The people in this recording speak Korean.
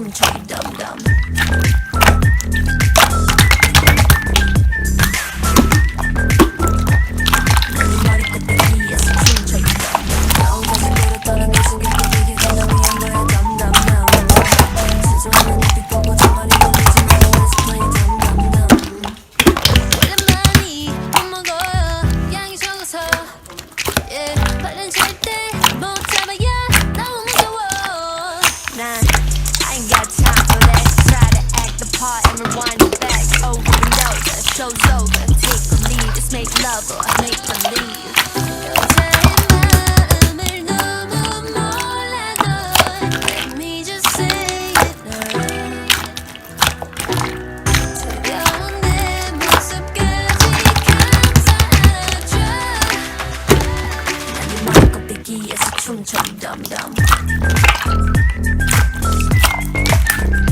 Some dum dum. make love or make believe. 여자의 마음을